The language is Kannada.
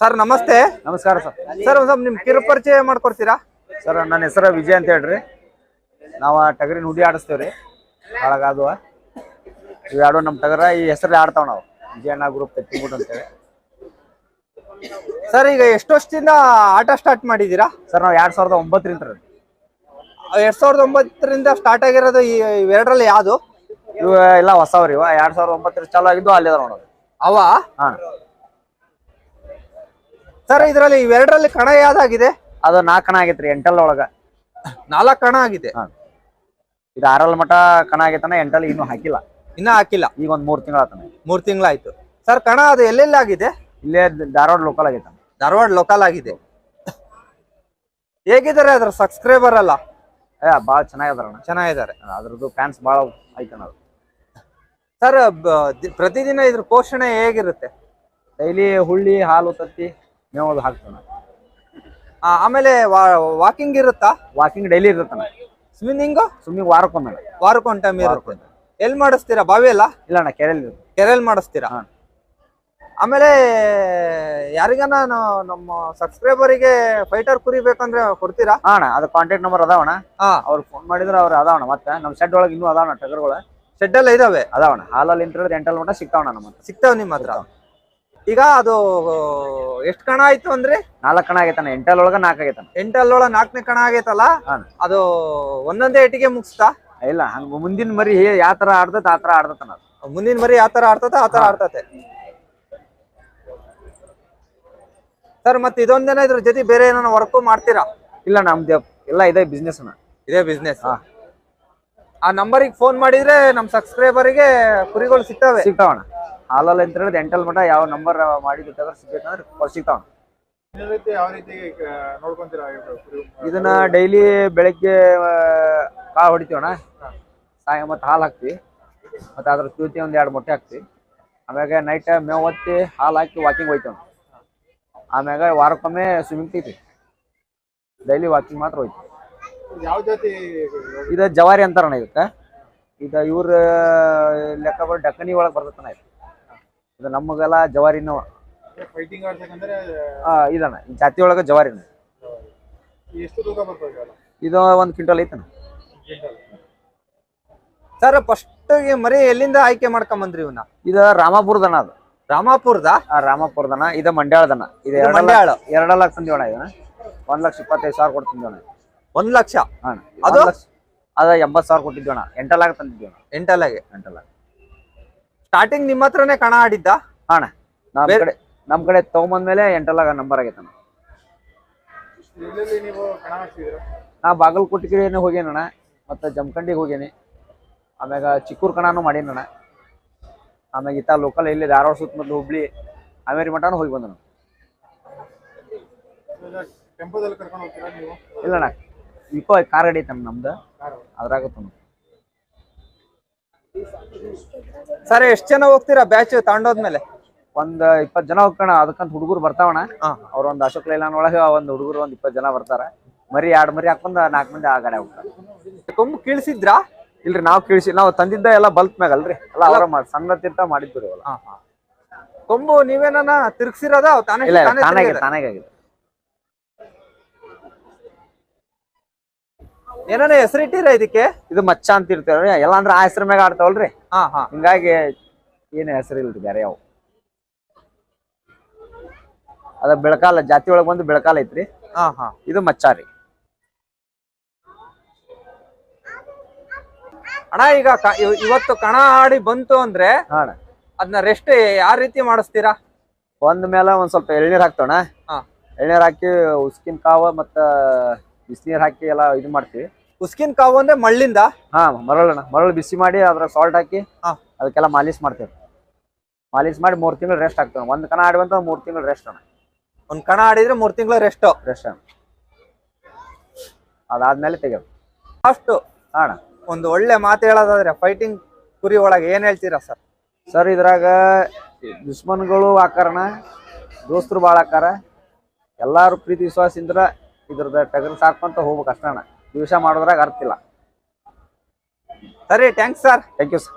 ಸರ್ ನಮಸ್ತೆ. ನಮಸ್ಕಾರ ಸರ್. ಸರ್ ಒಂದ್ ಸ್ವಲ್ಪ ನಿಮ್ ಕಿರು ಪರಿಚಯ ಮಾಡ್ಕೊಡ್ತೀರಾ? ಸರ್ ನನ್ನ ಹೆಸರು ವಿಜಯ್ ಅಂತ ಹೇಳ್ರಿ. ನಾವು ಟಗರಿನ ಹುಡಿ ಆಡಿಸ್ತೇವ್ರಿ. ಒಳಗಾದುವ ಇವ್ ಆಡೋ ನಮ್ಮ ಟಗರ ಈ ಹೆಸರಲ್ಲಿ ಆಡ್ತಾವ ನಾವು. ವಿಜಯಣ್ಣ ಗ್ರೂಪ್ ಅಂತ ಅಂತೇಳಿ. ಸರ್ ಈಗ ಎಷ್ಟು ವರ್ಷದಿಂದ ಆಟ ಸ್ಟಾರ್ಟ್ ಮಾಡಿದೀರಾ ಸರ್ ನಾವು ಎರಡ್ ಸಾವಿರದ ಒಂಬತ್ತರಿಂದ ರೀ. ಎರಡ್ ಸಾವಿರದ ಒಂಬತ್ತರಿಂದ ಸ್ಟಾರ್ಟ್ ಆಗಿರೋದು ಈ ಇವೆರಡರಲ್ಲಿ ಯಾವ್ದು? ಇವ ಎಲ್ಲ ಹೊಸವ್ರಿ ಇವ. ಎರಡ್ ಸಾವಿರದ ಒಂಬತ್ತರಿಂದ ಚಾಲು ಆಗಿದ್ದು ಅಲ್ಲಿ ಅದಾವ ನೋಡೋದು ಅವ? ಹಾ. ಸರ್ ಇದರಲ್ಲಿ ಇವೆರಡರಲ್ಲಿ ಕಣ ಯಾವ್ದಾಗಿದೆ? ಅದು ನಾಲ್ಕು ಕಣ ಆಗೈತ್ರಿ ಎಂಟಲ್ ಒಳಗ ನಾಲ್ಕು ಕಣ ಆಗಿದೆ. ಹಾ. ಇದು ಆರಲ್ ಮಠ ಕಣ ಆಗೈತನ ಎಂಟಲ್ ಇನ್ನೂ ಹಾಕಿಲ್ಲ. ಇನ್ನ ಹಾಕಿಲ್ಲ. ಈಗ ಒಂದ್ ಮೂರ್ ತಿಂಗಳ ಆತನ. ಮೂರ್ ತಿಂಗಳಾಯ್ತು. ಸರ್ ಕಣ ಅದು ಎಲ್ಲೆಲ್ಲಿ ಆಗಿದೆ? ಇಲ್ಲೇ ಧಾರವಾಡ ಲೋಕಲ್ ಆಗೈತನ. ಧಾರವಾಡ ಲೋಕಲ್ ಆಗಿದೆ. ಹೇಗಿದ್ದಾರೆ ಅದ್ರ ಸಬ್ಸ್ಕ್ರೈಬರ್ ಅಲ್ಲ ಏ ಭಾಳ ಚೆನ್ನಾಗಿದಾರಣ ಚೆನ್ನಾಗಿದ್ದಾರೆ. ಅದ್ರದ್ದು ಫ್ಯಾನ್ಸ್ ಭಾಳ ಐತನ ಅದು. ಸರ್ ಪ್ರತಿದಿನ ಇದ್ರ ಪೋಷಣೆ ಹೇಗಿರುತ್ತೆ? ಡೈಲಿ ಹುಳ್ಳಿ ಹಾಲು ತತ್ತಿ ಮೇವು ಹಾಕ್ತಾನ. ಆ, ಆಮೇಲೆ ವಾಕಿಂಗ್ ಇರುತ್ತಾ? ವಾಕಿಂಗ್ ಡೈಲಿ ಇರ್ತತನ ಸ್ವಿಮ್ಮಿಂಗ್ ಸ್ವಿಮ್ಮಿಂಗ್ ವಾರಕ್ಕೊಮ್ಮೆ ವಾರಕ್ಕೊಂದು ಟೈಮ್ ಇರುತ್ತೆ. ಎಲ್ಲಿ ಮಾಡಿಸ್ತೀರಾ? ಬಾವಿ ಎಲ್ಲ ಇಲ್ಲ ಅಣ್ಣ ಕೆರೆಯಲ್ಲಿ ಇರುತ್ತೆ. ಕೆರೆಯಲ್ಲಿ ಮಾಡಿಸ್ತೀರಾ? ಹಾ. ಆಮೇಲೆ ಯಾರಿಗಾನ ನಾವು ನಮ್ಮ ಸಬ್ಸ್ಕ್ರೈಬರಿಗೆ ಫೈಟರ್ ಕುರಿ ಬೇಕಂದ್ರೆ ಕೊಡ್ತೀರಾ? ಹಾ ಅಣ್ಣ ಅದು ಕಾಂಟ್ಯಾಕ್ಟ್ ನಂಬರ್ ಅದಾವಣ ಹಾ. ಅವ್ರು ಫೋನ್ ಮಾಡಿದ್ರೆ ಅವ್ರು ಅದಾವಣ ಮತ್ತೆ. ನಮ್ಮ ಶೆಡ್ ಒಳಗೆ ಇನ್ನೂ ಅದಾವಣ ಟಗರ್ಗಳು ಶೆಡ್ ಎಲ್ಲ ಇದಾವೆ? ಅದಾವಣ ಹಾಲಲ್ಲಿ ಇಂಟ್ರಡ್ ಎಂಟಲ್ ಮಟ್ಟ ಸಿಗ್ತಾವಣ ನಮ್ಮ ಹತ್ರ. ಸಿಗ್ತಾವ್ ನಿಮ್ಮ ಹತ್ರ ಈಗ ಅದು ಎಷ್ಟು ಕಣ ಆಯ್ತು ಅಂದ್ರೆ? ನಾಲ್ಕು ಕಣ ಆಗೈತಾನ ಎಂಟಲ್ ಒಳಗೆ ನಾಲ್ಕು ಎಂಟಲ್ ಒಳಗ ನಾಲ್ಕನೇ ಕಣ ಆಗೈತಲ್ಲ? ಅದು ಒಂದೊಂದೇ ಏಟಿಗೆ ಮುಗಿಸ್ತಾ? ಇಲ್ಲ ಹಂಗ ಮುಂದಿನ ಮರಿ ಯಾವ ತರ ಆಡ್ತೈತೆ ಆ ತರ ಆಡ್ತತನ ಮುಂದಿನ ಮರಿ ಯಾವ ತರ ಆಡ್ತತೆ ಆ ತರ ಆಡ್ತತೆ. ಸರ್ ಮತ್ತೆ ಇದೊಂದೇನ ಇದ್ರ ಜೊತೆ ಬೇರೆ ಏನಾನ ವರ್ಕು ಮಾಡ್ತೀರಾ? ಇಲ್ಲ ನಮ್ದು ಎಲ್ಲ ಇದೆ ಬಿಸ್ನೆಸ್ ಇದೇ ಬಿಸ್ನೆಸ್. ಆ ನಂಬರಿಗೆ ಫೋನ್ ಮಾಡಿದ್ರೆ ನಮ್ಮ ಸಬ್ಸ್ಕ್ರೈಬರಿಗೆ ಕುರಿಗಳು ಸಿಗ್ತವೆ. ಸಿಗ್ತಾವಣ ಹಾಲಲ್ಲಿ ಅಂತ ಹೇಳಿದ್ರೆ ಎಂಟಲ್ ಮಠ ಯಾವ ನಂಬರ್ ಮಾಡಿದ್ರು ಟಗರ್ ಸಿಗ್ಬೇಕಂದ್ರೆ ಸಿಗ್ತಾವ ಇದನ್ನ ಡೈಲಿ ಬೆಳಗ್ಗೆ ಕಾಳು ಹೊಡಿತೀವಣ ಸಾಯಂ ಮತ್ತೆ ಹಾಲು ಹಾಕ್ತಿವಿ. ಮತ್ತೆ ಅದ್ರ ತೂತಿ ಒಂದ್ ಎರಡು ಮೊಟ್ಟೆ ಹಾಕ್ತಿವಿ. ಆಮ್ಯಾಗ ನೈಟ್ ಮೇವ್ ಒತ್ತಿ ಹಾಲು ಹಾಕಿ ವಾಕಿಂಗ್ ಹೋಯ್ತೇವೆ. ಆಮ್ಯಾಗ ವಾರಕ್ಕೊಮ್ಮೆ ಸ್ವಿಮ್ಮಿಂಗ್ ತೆಗಿತೀವಿ. ಡೈಲಿ ವಾಕಿಂಗ್ ಮಾತ್ರ ಹೋಯ್ತು ಇದ? ಜವಾರಿ ಅಂತಾರಣ್ಣ ಇದಕ್ಕೆ. ಇದ ಇವ್ರ ಲೆಕ್ಕ ಬರೋ ಡಕ್ಕನಿ ಒಳಗೆ ಬರ್ತತನ ಇದು. ಇದು ನಮಗೆಲ್ಲ ಜವಾರಿನೂ ಫೈಟಿಂಗ್ ಇದಣ್ಣ ಈ ಜಾತಿ ಒಳಗೆ ಜವಾರಿನ. ಎಷ್ಟು ತೂಕ ಬರ್ತದೆ ಇವೆಲ್ಲ? ಇದು ಒಂದು ಕ್ವಿಂಟಲ್ ಐತಣ್ಣ ಕ್ವಿಂಟಲ್. ಸರ್ ಫಸ್ಟ್ ಮರಿ ಎಲ್ಲಿಂದ ಆಯ್ಕೆ ಮಾಡ್ಕೊಂಡ್ ಬಂದ್ರಿ ಇವನ್ನ ಇದು ರಾಮಾಪುರದನ ಅದು. ರಾಮಾಪುರದ? ಆ ರಾಮಾಪುರದನ ಇದು ಮಂಡ್ಯಾಳದನ ಇದು ಮಂಡ್ಯಾಳ. ಎರಡ ಲಕ್ಷ ತಂದಿವಣ ಇದನ್ನ ಒಂದ್ ಲಕ್ಷ ಇಪ್ಪತ್ತೈದು ಸಾವಿರ ಕೊಡ್ತಿದ್ವಣ ಒಂದ್ ಲಕ್ಷ? ಅಣ್ಣ. ಅದು? ಒಂದ್ ಲಕ್ಷ ಅದ ಎಂಬತ್ ಸಾವಿರ ಕೊಟ್ಟಿದ್ವಣ ಎಂಟಲಾಗ ತಂದಿದ್ವಣ ಎಂಟಲ್ಲಾಗೆ? ಎಂಟಲಾಗ ಸ್ಟಾರ್ಟಿಂಗ್ ನಿಮ್ಮ ಹತ್ರನೇ ಕಣ ಆಡಿದ್ದ? ಅಣ್ಣ ನಮ್ ಕಡೆ ನಮ್ ಕಡೆ ತಗೊಂಬಂದ್ಮೇಲೆ ಎಂಟಲ್ಲಾಗ ನಂಬರ್ ಆಗೈತೆ ಹಾಕ್ತಿದ್ದೀರಾ ನಾ ಬಾಗಲಕೋಟೆಗೆ ಹೋಗೇನಣ್ಣ ಮತ್ತೆ ಜಮಖಂಡಿಗೆ ಹೋಗೇನಿ. ಆಮ್ಯಾಗ ಚಿಕ್ಕೂರು ಕಣನೂ ಮಾಡೀನಣ್ಣ ಆಮ್ಯಾಗ ಇತ್ತ ಲೋಕಲ್ ಇಲ್ಲಿ ಧಾರವಾಡ ಸುತ್ತಮುತ್ತಲು ಹುಬ್ಳಿ ಆಮೇರಿ ಮಠನೂ ಹೋಗಿ ಬಂದನು ಇಲ್ಲ ಅಣ್ಣ ಕರ್ಕೊಂಡು ಹೋಗ್ತೀರಾ ನೀವು? ಇಲ್ಲಣ್ಣ ಇಕೋ ಕಾರ್ ಗಡಿ ಐತಣ್ಣ ನಮ್ದು. ಅದ್ರಾಗ ತಂದು ಸರ್ ಎಷ್ಟ್ ಜನ ಹೋಗ್ತೀರಾ ಬ್ಯಾಚ್ ತಗೊಂಡೋದ್ಮೇಲೆ? ಒಂದ್ ಇಪ್ಪತ್ ಜನ ಹೋಗ್ಕಣ ಅದಕ್ಕಂತ ಹುಡುಗರು ಬರ್ತಾವಣ. ಅವ್ರ ಒಂದ್ ಅಶೋಕ್ ಲೈಲಾನ್ ಒಳಗ ಒಂದ್ ಹುಡುಗರು ಒಂದ್ ಇಪ್ಪತ್ ಜನ ಬರ್ತಾರ. ಮರಿ ಎರಡ್ ಮರಿ ಹಾಕೊಂಡ್ ನಾಲ್ಕ್ ಮಂದಿ ಆ ಗಾಡಿ ಹೋಗ್ತಾರ. ಕೊಂಬು ಕೀಳ್ಸಿದ್ರಾ? ಇಲ್ರಿ ನಾವ್ ಕೀಳಿಸಿ ನಾವ್ ತಂದಿದ್ದ ಎಲ್ಲ ಬಲ್ಕ್ ಮ್ಯಾಗ ಅಲ್ರಿ. ಎಲ್ಲ ಅವರ ಸಣ್ಣ ತೀರ್ಥ ಹಾ. ಕೊಂಬು ನೀವೇನ ತಿರ್ಗ್ಸಿರೋದ? ತಾನೇ ತಾನಾಗಿ ಆಗಿದೆ ಹೆಸರು ಹೆಸರಿಟ್ಟಿರ ಇದಕ್ಕೆ? ಇದು ಮಚ್ಚ ಅಂತ ಇರ್ತೇವ್ರಿ. ಎಲ್ಲ ಅಂದ್ರ ಆ ಹೆಸರು ಮ್ಯಾಗ ಆಡ್ತಾವಲ್ರಿ. ಹಾ ಹಾ. ಹಿಂಗಾಗಿ ಏನ್ ಹೆಸರಿಲ್ರಿ ಬೇರೆ ಯಾವ? ಅದ ಬೆಳಕಾಲ ಜಾತಿ ಒಳಗ್ ಬಂದು ಬೆಳಕಾಲ ಐತ್ರಿ. ಹಾ ಹಾ. ಇದು ಮಚ್ಚಾರಿ ಅಣ್ಣ ಈಗ ಕ- ಇವ್- ಇವತ್ತು ಕಣ ಆಡಿ ಬಂತು ಅಂದ್ರೆ ಹಾ ಅಣ್ಣ. ಅದನ್ನ ರೆಸ್ಟ್ ಯಾವ ರೀತಿ ಮಾಡಿಸ್ತೀರಾ? ಒಂದ್ ಮೇಲೆ ಒಂದ್ ಸ್ವಲ್ಪ ಎಳ್ನೀರ್ ಹಾಕ್ತೋಣ ಹಾ. ಎಳ್ನೀರ್ ಹಾಕಿ ಉಸ್ಕಿನ ಕಾವ ಮತ್ತ ಬಿಸಿನೀರ್ ಹಾಕಿ ಎಲ್ಲ ಇದು ಮಾಡ್ತೀವಿ. ಉಸ್ಕಿನ ಕಾವು ಅಂದ್ರೆ ಮಳ್ಳಿಂದ? ಹಾ ಮರಳಣ್ಣ. ಮರಳು ಬಿಸಿ ಮಾಡಿ ಅದ್ರ ಸಾಲ್ಟ್ ಹಾಕಿ. ಅದಕ್ಕೆಲ್ಲ ಮಾಲೀಸ್ ಮಾಡ್ತೇವೆ. ಮಾಲೀಸ್ ಮಾಡಿ ಮೂರ್ ತಿಂಗಳು ರೆಸ್ಟ್ ಹಾಕ್ತೇವೆ ಒಂದ್ ಕಣ ಆಡುವಂತ ಮೂರ್ ತಿಂಗಳು ರೆಸ್ಟ್ ಅಣ್ಣ. ಒಂದ್ ಕಣ ಆಡಿದ್ರೆ ಮೂರ್ ತಿಂಗಳು ರೆಸ್ಟ್ ರೆಸ್ಟ್ ಅಣ್ಣ. ಅದಾದ್ಮೇಲೆ ತೆಗೆದು ಲಾಸ್ಟ್ ಹಾ ಅಣ್ಣ. ಒಂದು ಒಳ್ಳೆ ಮಾತು ಹೇಳೋದಾದ್ರೆ ಫೈಟಿಂಗ್ ಕುರಿ ಒಳಗೆ ಏನ್ ಹೇಳ್ತೀರಾ ಸರ್ ಸರ್ ಇದ್ರಾಗ ದುಶ್ಮನ್ಗಳು ಆಕಾರಣ ದೋಸ್ತರು ಭಾಳ ಆಕಾರ ಎಲ್ಲಾರು ಪ್ರೀತಿ ವಿಶ್ವಾಸದಿಂದ ಇದ್ರದ ಟಗರ್ ಸಾಕೊಂತ ಹೋಗ್ಬೇಕು ಅಷ್ಟೇ ದಿವಸ ಮಾಡೋದ್ರಾಗ ಅರ್ಥ ಇಲ್ಲ. ಸರಿ thanks sir thank you sir